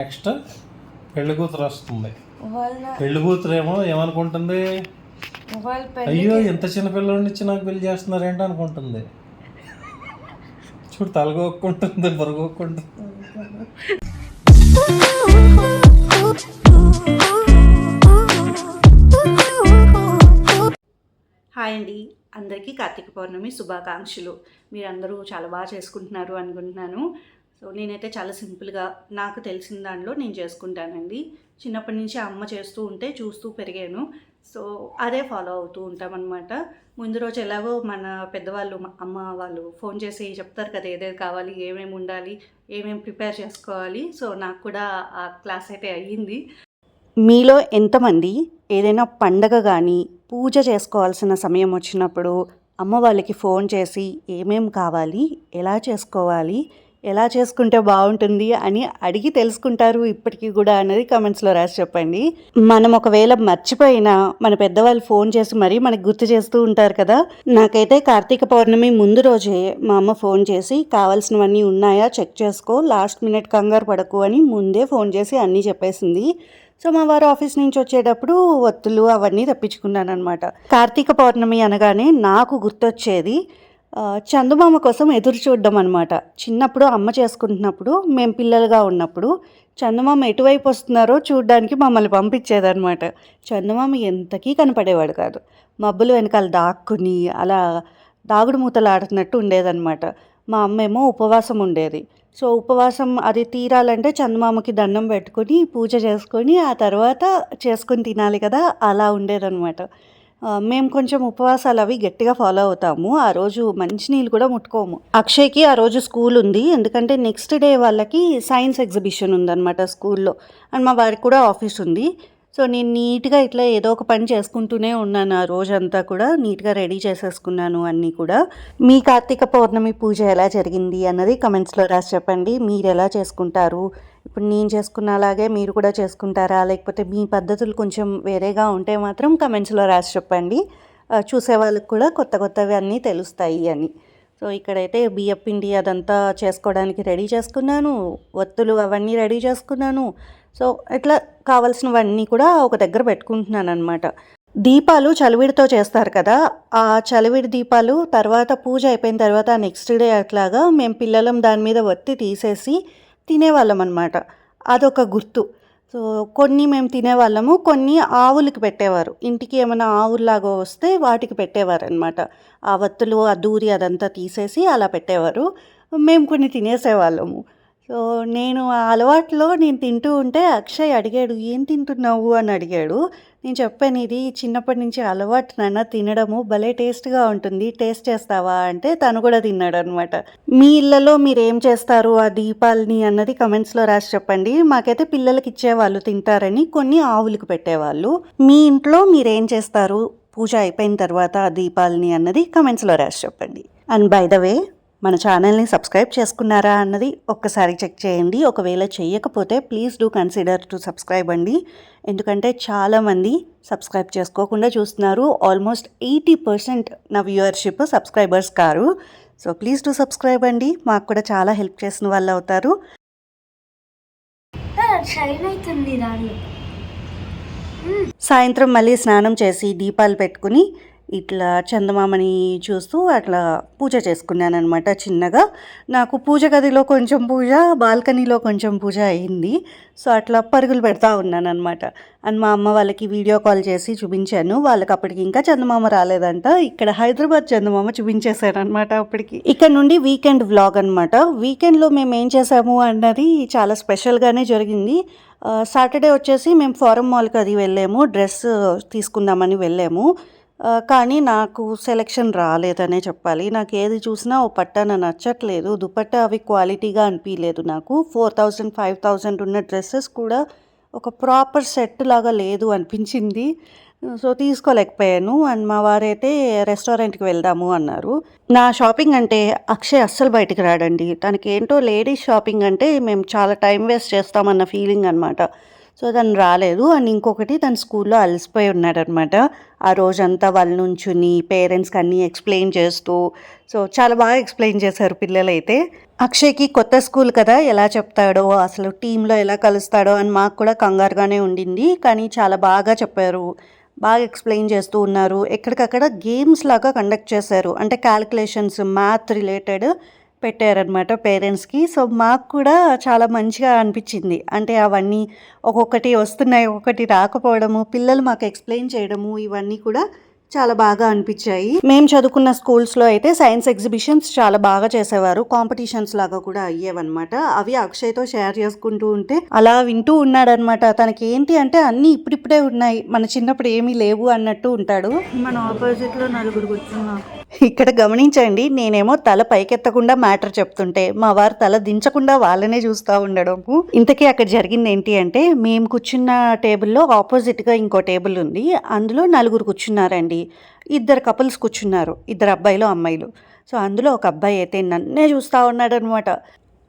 Next పెళ్ళి కూతురు వస్తుంది పెళ్ళి కూతురు ఏమో ఏమనుకుంటుంది అయ్యో ఎంత చిన్న పిల్లోడి నుంచి నాకు పెళ్ళి చేస్తున్నారేంటి అనుకుంటుంది. చూడు తలగొక్కుంటుంది బొరగొక్కుంటుంది. హాయ్ అండి. అందరికీ కార్తీక పౌర్ణమి శుభాకాంక్షలు. మీరందరూ చాలా బాగా చేసుకుంటున్నారు అనుకుంటున్నాను. సో నేనైతే చాలా సింపుల్గా నాకు తెలిసిన దానిలో నేను చేసుకుంటానండి. చిన్నప్పటి నుంచి అమ్మ చేస్తూ ఉంటే చూస్తూ పెరిగాను. సో అదే ఫాలో అవుతూ ఉంటామన్నమాట. ముందు రోజు ఎలాగో మన పెద్దవాళ్ళు అమ్మ వాళ్ళు ఫోన్ చేసి చెప్తారు కదా ఏదేది కావాలి ఏమేమి ఉండాలి ఏమేమి ప్రిపేర్ చేసుకోవాలి. సో నాకు కూడా ఆ క్లాస్ అయితే అయ్యింది. మీలో ఎంతమంది ఏదైనా పండగ కానీ పూజ చేసుకోవాల్సిన సమయం వచ్చినప్పుడు అమ్మ వాళ్ళకి ఫోన్ చేసి ఏమేం కావాలి ఎలా చేసుకోవాలి ఎలా చేసుకుంటే బాగుంటుంది అని అడిగి తెలుసుకుంటారు ఇప్పటికీ కూడా అన్నది కమెంట్స్లో రాసి చెప్పండి. మనం ఒకవేళ మర్చిపోయినా మన పెద్దవాళ్ళు ఫోన్ చేసి మరీ మనకు గుర్తు చేస్తూ ఉంటారు కదా నాకైతే కార్తీక పౌర్ణమి ముందు రోజే మా అమ్మ ఫోన్ చేసి కావాల్సినవన్నీ ఉన్నాయా? చెక్ చేసుకో లాస్ట్ మినిట్ కంగారు పడకు అని ముందే ఫోన్ చేసి అన్నీ చెప్పేసింది. సో మా వారు ఆఫీస్ నుంచి వచ్చేటప్పుడు ఒత్తులు అవన్నీ తెప్పించుకున్నాను అనమాట కార్తీక పౌర్ణమి అనగానే నాకు గుర్తొచ్చేది చందమామ కోసం ఎదురు చూడడం అనమాట చిన్నప్పుడు అమ్మ చేసుకుంటున్నప్పుడు మేము పిల్లలుగా ఉన్నప్పుడు చందమామ ఎటువైపు వస్తున్నారో చూడడానికి మమ్మల్ని పంపించేదనమాట చందమామ ఎంతకీ కనపడేవాడు కాదు. మబ్బులు వెనకాల దాక్కుని అలా దాగుడు మూతలు ఆడుతున్నట్టు ఉండేదన్నమాట. మా అమ్మ ఏమో ఉపవాసం ఉండేది. సో ఉపవాసం అది తీరాలంటే చందమామకి దండం పెట్టుకొని పూజ చేసుకొని ఆ తర్వాత చేసుకొని తినాలి కదా అలా ఉండేదన్నమాట. మేము కొంచెం ఉపవాసాలు అవి గట్టిగా ఫాలో అవుతాము. ఆ రోజు మంచినీళ్ళు కూడా ముట్టుకోము. అక్షయ్కి ఆ రోజు స్కూల్ ఉంది. ఎందుకంటే నెక్స్ట్ డే వాళ్ళకి సైన్స్ ఎగ్జిబిషన్ ఉందన్నమాట స్కూల్లో. అండ్ మా వారికి కూడా ఆఫీస్ ఉంది. సో నేను నీట్గా ఇట్లా ఏదో ఒక పని చేసుకుంటూనే ఉన్నాను ఆ రోజంతా కూడా. నీట్గా రెడీ చేసేసుకున్నాను అన్నీ కూడా. మీ కార్తీక పౌర్ణమి పూజ ఎలా జరిగింది అన్నది కమెంట్స్లో రాసి చెప్పండి. మీరు ఎలా చేసుకుంటారు? ఇప్పుడు నేను చేసుకున్న అలాగే మీరు కూడా చేసుకుంటారా? లేకపోతే మీ పద్ధతులు కొంచెం వేరేగా ఉంటే మాత్రం కమెంట్స్లో రాసి చెప్పండి. చూసే వాళ్ళకి కూడా కొత్త కొత్తవి అన్నీ తెలుస్తాయి అని. సో ఇక్కడైతే బియ్యం పిండి అదంతా చేసుకోవడానికి రెడీ చేసుకున్నాను. ఒత్తులు అవన్నీ రెడీ చేసుకున్నాను. సో ఇట్లా కావాల్సినవన్నీ కూడా ఒక దగ్గర పెట్టుకుంటున్నాను అనమాట దీపాలు చలివిడితో చేస్తారు కదా? ఆ చలివిడి దీపాలు తర్వాత పూజ అయిపోయిన తర్వాత నెక్స్ట్ డే అట్లాగా మేము పిల్లలం దాని మీద ఒత్తి తీసేసి తినేవాళ్ళం అనమాట అదొక గుర్తు. సో కొన్ని మేము తినేవాళ్ళము కొన్ని ఆవులకి పెట్టేవారు. ఇంటికి ఏమైనా ఆవుల్లాగా వస్తే వాటికి పెట్టేవారు అనమాట ఆ వత్తులు ఆ దూరి అదంతా తీసేసి అలా పెట్టేవారు. మేము కొన్ని తినేసేవాళ్ళము. సో నేను ఆ అలవాట్లో నేను తింటూ ఉంటే అక్షయ్ అడిగాడు ఏం తింటున్నావు? అని అడిగాడు. నేను చెప్పాను ఇది చిన్నప్పటి నుంచి అలవాటు నాన్న తినడము భలే టేస్ట్గా ఉంటుంది. టేస్ట్ చేస్తావా? అంటే తను కూడా తిన్నాడు అనమాట మీ ఇళ్ళలో మీరు ఏం చేస్తారు? ఆ దీపాలని అన్నది కమెంట్స్లో రాసి చెప్పండి. మాకైతే పిల్లలకి ఇచ్చేవాళ్ళు తింటారని కొన్ని ఆవులకు పెట్టేవాళ్ళు. మీ ఇంట్లో మీరేం చేస్తారు? పూజ అయిపోయిన తర్వాత ఆ దీపాలని అన్నది కమెంట్స్లో రాసి చెప్పండి. అండ్ బై ద వే మన ఛానల్ని సబ్స్క్రైబ్ చేసుకున్నారా అన్నది ఒక్కసారి చెక్ చేయండి. ఒకవేళ చేయకపోతే please do consider to subscribe అండి. ఎందుకంటే చాలామంది సబ్స్క్రైబ్ చేసుకోకుండా చూస్తున్నారు. ఆల్మోస్ట్ ఎయిటీ పర్సెంట్ నా వ్యూవర్షిప్ సబ్స్క్రైబర్స్ కారు. సో ప్లీజ్ డూ సబ్స్క్రైబ్ అండి. మాకు కూడా చాలా హెల్ప్ చేసిన వాళ్ళు అవుతారు. షైన్ అవుతుంది దాన్ని సాయంత్రం మళ్ళీ స్నానం చేసి దీపాలు పెట్టుకుని ఇట్లా చందమామని చూస్తూ అట్లా పూజ చేసుకున్నాను అనమాట చిన్నగా. నాకు పూజ గదిలో కొంచెం పూజ బాల్కనీలో కొంచెం పూజ అయింది. సో అట్లా పరుగులు పెడతా ఉన్నాను అనమాట అండ్ మా అమ్మ వాళ్ళకి వీడియో కాల్ చేసి చూపించాను. వాళ్ళకి అప్పటికి ఇంకా చందమామ రాలేదంట. ఇక్కడ హైదరాబాద్ చందమామ చూపించేశారనమాట అప్పటికి. ఇక్కడ నుండి వీకెండ్ వ్లాగ్ అనమాట వీకెండ్లో మేము ఏం చేసాము అన్నది చాలా స్పెషల్గానే జరిగింది. సాటర్డే వచ్చేసి మేము ఫారం మాల్కి అది వెళ్ళాము. డ్రెస్ తీసుకుందామని వెళ్ళాము. కానీ నాకు సెలెక్షన్ రాలేదనే చెప్పాలి. నాకు ఏది చూసినా ఓ పట్టాన నచ్చట్లేదు. దుపట్టా అవి క్వాలిటీగా అనిపించలేదు నాకు. ఫోర్ థౌజండ్ ఫైవ్ థౌజండ్ ఉన్న డ్రెస్సెస్ కూడా ఒక ప్రాపర్ సెట్ లాగా లేదు అనిపించింది. సో తీసుకోలేకపోయాను. అండ్ మా వారైతే రెస్టారెంట్కి వెళ్దాము అన్నారు. నా షాపింగ్ అంటే అక్షయ్ అస్సలు బయటికి రాడండి. తనకి ఏంటో లేడీస్ షాపింగ్ అంటే మేము చాలా టైం వేస్ట్ చేస్తామన్న ఫీలింగ్ అనమాట సో తను రాలేదు. అండ్ ఇంకొకటి తన స్కూల్లో అలసిపోయి ఉన్నాడనమాట. ఆ రోజంతా వాళ్ళ నుంచుని పేరెంట్స్కి అన్నీ ఎక్స్ప్లెయిన్ చేస్తూ సో చాలా బాగా ఎక్స్ప్లెయిన్ చేశారు పిల్లలైతే. అక్షయ్కి కొత్త స్కూల్ కదా ఎలా చెప్తాడో అసలు టీంలో ఎలా కలుస్తాడో అని మాకు కూడా కంగారుగానే ఉండింది. కానీ చాలా బాగా చెప్పారు. బాగా ఎక్స్ప్లెయిన్ చేస్తూ ఉన్నారు. ఎక్కడికక్కడ గేమ్స్ లాగా కండక్ట్ చేశారు. అంటే క్యాలిక్యులేషన్స్ మ్యాథ్ రిలేటెడ్. పెట్టారనమాట పేరెంట్స్కి. సో మాకు కూడా చాలా మంచిగా అనిపించింది. అంటే అవన్నీ ఒక్కొక్కటి వస్తున్నాయి ఒక్కొక్కటి రాకపోవడము పిల్లలు మాకు ఎక్స్ప్లెయిన్ చేయడము ఇవన్నీ కూడా చాలా బాగా అనిపించాయి. మేము చదువుకున్న స్కూల్స్లో అయితే సైన్స్ ఎగ్జిబిషన్స్ చాలా బాగా చేసేవారు. కాంపిటీషన్స్ లాగా కూడా అయ్యేవన్నమాట. అవి అక్షయ్తో షేర్ చేసుకుంటూ ఉంటే అలా వింటూ ఉన్నాడనమాట తనకి ఏంటి అంటే అన్నీ ఇప్పుడిప్పుడే ఉన్నాయి. మన చిన్నప్పుడు ఏమీ లేవు అన్నట్టు ఉంటాడు. మన ఆపోజిట్లో నలుగురు కూర్చున్నాం. ఇక్కడ గమనించండి నేనేమో తల పైకెత్తకుండా మ్యాటర్ చెప్తుంటే మా వారు తల దించకుండా వాళ్ళనే చూస్తూ ఉండడము. ఇంతకీ అక్కడ జరిగింది ఏంటి అంటే మేము కూర్చున్న టేబుల్లో ఆపోజిట్గా ఇంకో టేబుల్ ఉంది. అందులో నలుగురు కూర్చున్నారండి. ఇద్దరు కపుల్స్ కూర్చున్నారు. ఇద్దరు అబ్బాయిలు అమ్మాయిలు. సో అందులో ఒక అబ్బాయి అయితే నన్నే చూస్తూ ఉన్నాడనమాట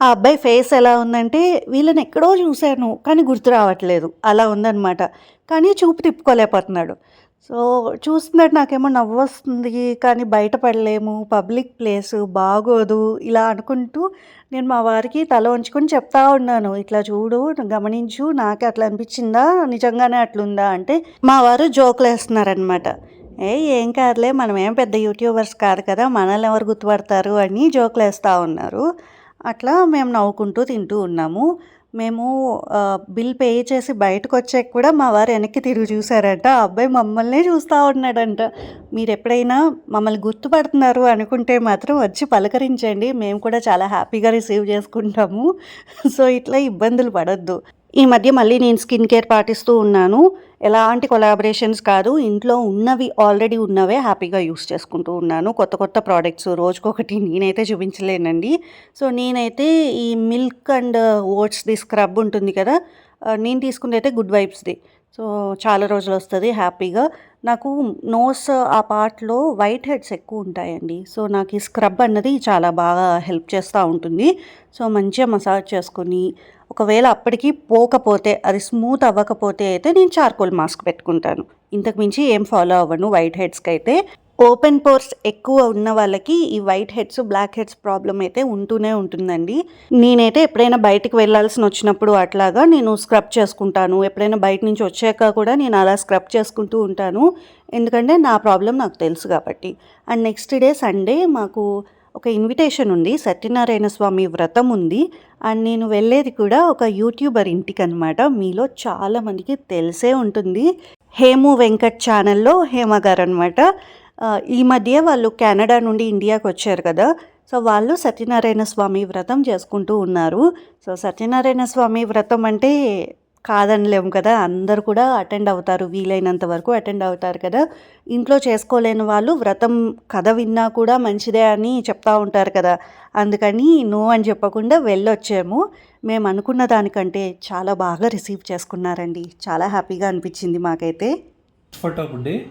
ఆ అబ్బాయి ఫేస్ ఎలా ఉందంటే వీళ్ళని ఎక్కడో చూశాను కానీ గుర్తు రావట్లేదు. అలా ఉందన్నమాట. కానీ చూపు తిప్పుకోలేకపోతున్నాడు. సో చూస్తున్నట్టు నాకేమో నవ్వు వస్తుంది కానీ బయటపడలేము పబ్లిక్ ప్లేసు బాగోదు ఇలా అనుకుంటూ నేను మా వారికి తల ఉంచుకొని చెప్తా ఉన్నాను. ఇట్లా చూడు గమనించు నాకే అట్లా అనిపించిందా? నిజంగానే అట్లుందా? అంటే మా వారు జోకులు వేస్తున్నారనమాట ఏ ఏం కాదులే మనం ఏం పెద్ద యూట్యూబర్స్ కాదు కదా మనల్ని ఎవరు గుర్తుపడతారు అని జోకులు వేస్తూ ఉన్నారు. అట్లా మేము నవ్వుకుంటూ తింటూ ఉన్నాము. మేము బిల్ పే చేసి బయటకు వచ్చాక కూడా మా వారు వెనక్కి తిరిగి చూసారంట ఆ అబ్బాయి మమ్మల్నే చూస్తూ ఉన్నాడంట. మీరు ఎప్పుడైనా మమ్మల్ని గుర్తుపడుతున్నారు అనుకుంటే మాత్రం వచ్చి పలకరించండి. మేము కూడా చాలా హ్యాపీగా రిసీవ్ చేసుకుంటాము. సో ఇట్లా ఇబ్బందులు పడొద్దు. ఈ మధ్య మళ్ళీ నేను స్కిన్ కేర్ పాటిస్తూ ఉన్నాను. ఎలాంటి కొలాబరేషన్స్ కాదు. ఇంట్లో ఉన్నవి ఆల్రెడీ ఉన్నవే హ్యాపీగా యూస్ చేసుకుంటూ ఉన్నాను. కొత్త కొత్త ప్రోడక్ట్స్ రోజుకొకటి నేనైతే చూపించలేనండి. సో నేనైతే ఈ మిల్క్ అండ్ ఓట్స్ది స్క్రబ్ ఉంటుంది కదా నేను తీసుకుంది అయితే గుడ్ వైబ్స్ది సో చాలా రోజులు వస్తుంది హ్యాపీగా. నాకు నోస్ ఆ పార్ట్లో వైట్ హెడ్స్ ఎక్కువ ఉంటాయండి. సో నాకు ఈ స్క్రబ్ అన్నది చాలా బాగా హెల్ప్ చేస్తూ ఉంటుంది. సో మంచిగా మసాజ్ చేసుకొని ఒకవేళ అప్పటికి పోకపోతే అది స్మూత్ అవ్వకపోతే అయితే నేను చార్కోల్ మాస్క్ పెట్టుకుంటాను. ఇంతకు మించి ఏం ఫాలో అవ్వను. వైట్ హెడ్స్కి అయితే ఓపెన్ పోర్స్ ఎక్కువ ఉన్న వాళ్ళకి ఈ white heads black heads problem అయితే ఉంటూనే ఉంటుందండి. నేనైతే ఎప్పుడైనా బయటికి వెళ్ళాల్సిన వచ్చినప్పుడు అట్లాగా నేను స్క్రబ్ చేసుకుంటాను. ఎప్పుడైనా బయట నుంచి వచ్చాక కూడా నేను అలా స్క్రబ్ చేసుకుంటూ ఉంటాను. ఎందుకంటే నా ప్రాబ్లం నాకు తెలుసు కాబట్టి. అండ్ నెక్స్ట్ డే సండే మాకు ఒక ఇన్విటేషన్ ఉంది. సత్యనారాయణ స్వామి వ్రతం ఉంది. అండ్ నేను వెళ్ళేది కూడా ఒక యూట్యూబర్ ఇంటికి అనమాట మీలో చాలామందికి తెలిసే ఉంటుంది. హేము వెంకట్ ఛానల్లో హేమ గారు అనమాట ఈ మధ్య వాళ్ళు కెనడా నుండి ఇండియాకి వచ్చారు కదా. సో వాళ్ళు సత్యనారాయణ స్వామి వ్రతం చేసుకుంటూ ఉన్నారు. సో సత్యనారాయణ స్వామి వ్రతం అంటే కాదనలేము కదా అందరు కూడా అటెండ్ అవుతారు వీలైనంత వరకు అటెండ్ అవుతారు కదా. ఇంట్లో చేసుకోలేని వాళ్ళు వ్రతం కథ విన్నా కూడా మంచిదే అని చెప్తా ఉంటారు కదా. అందుకని నో అని చెప్పకుండా వెళ్ళొచ్చాము. మేము అనుకున్న దానికంటే చాలా బాగా రిసీవ్ చేసుకున్నారండి. చాలా హ్యాపీగా అనిపించింది మాకైతే. ఫోటో బుడ్డి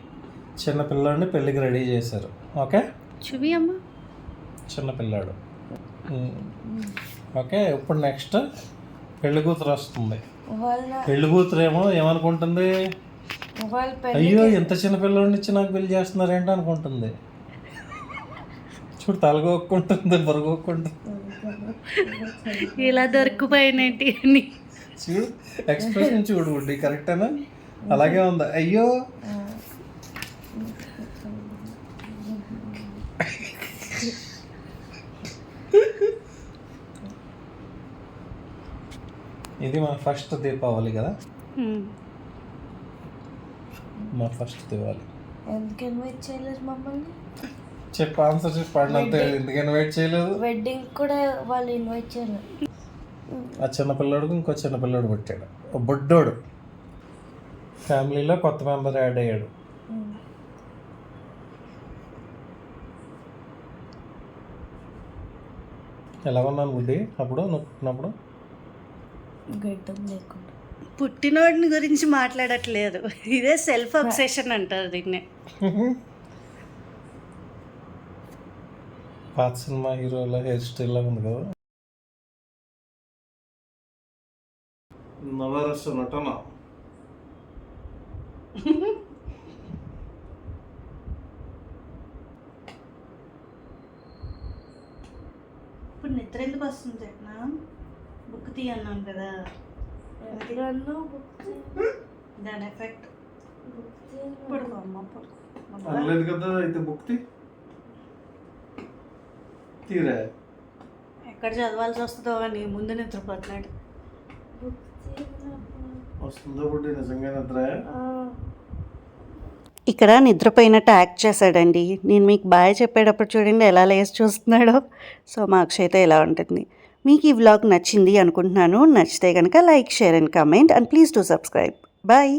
చిన్న పిల్లాడిని పెళ్ళికి రెడీ చేశారు. ఓకే? చూవి అమ్మ. చిన్న పిల్లాడు. ఓకే ఇప్పుడు నెక్స్ట్ పెళ్ళి కూతురు వస్తుంది. పెళ్ళి కూతురు ఏమో ఏమనుకుంటుంది? అయ్యో ఎంత చిన్న పిల్లోడిని ఇచ్చి నాకు పెళ్ళి చేస్తున్నారు ఏంటి అనుకుంటుంది. చూడు తలగొక్కుంటుంది బరుగొక్కుంటుంది. ఇలా దొరికిపోయినట్టు అని చూడు ఎక్స్ప్రెషన్ చూడు బుడ్డి కరెక్టేనా? అలాగే ఉంది? అయ్యో. ఇది మన ఫస్ట్ దీపావళి కదా? మా ఫస్ట్ దీపావళి. ఎందుకు ఇన్వైట్ చేయలేదు మమ్మల్ని? చెప్పు ఆన్సర్ చెప్పండి అంతే ఎందుకు ఇన్వైట్ చేయలేదు? వెడ్డింగ్ కూడా వాళ్ళు ఇన్వైట్ చేయలేదు. ఆ చిన్న పిల్లోడికి ఇంకో చిన్న పిల్లోడు పుట్టాడు. బుడ్డోడు. ఫ్యామిలీలో కొత్త మెంబర్ యాడ్ అయ్యాడు. ఎలా ఉన్నాను బుడ్డి? అప్పుడు నువ్వు పుట్టినప్పుడు గడ్డం లేకుండా. పుట్టినోడిని గురించి మాట్లాడట్లేదు. ఇదే సెల్ఫ్ అబ్సెషన్ అంటారు దీన్ని. పాత సినిమా హీరోల హెయిర్ స్టైల్ లాగా ఉంది కదా. నవరస నటన. ఇప్పుడు నిద్ర ఎందుకు వస్తుంది నా బుక్ తీయన్నాను కదా. బుక్ దాని ఎఫెక్ట్. బుక్ పడుకో అమ్మ పడుకో. అమ్మ. అనలేదు కదా అయితే బుక్తి తీరా? ఎక్కడ చదవాల్సి వస్తుందో అని ముందు నిద్రపోతున్నాడు. బుక్ వస్తుందో బుడ్డి నిజంగా నిద్ర? ఆ, ఇక్కడ నిద్రపోయినట్టు యాక్ట్ చేశాడండి. నేను మీకు బాయ్ చెప్పేటప్పుడు చూడండి ఎలా లేసి చూస్తున్నాడో. సో మా అక్షయత ఎలా ఉంటుంది. మీకు ఈ వ్లాగ్ నచ్చింది అనుకుంటున్నాను నచ్చితే కనుక like share and comment and please to subscribe bye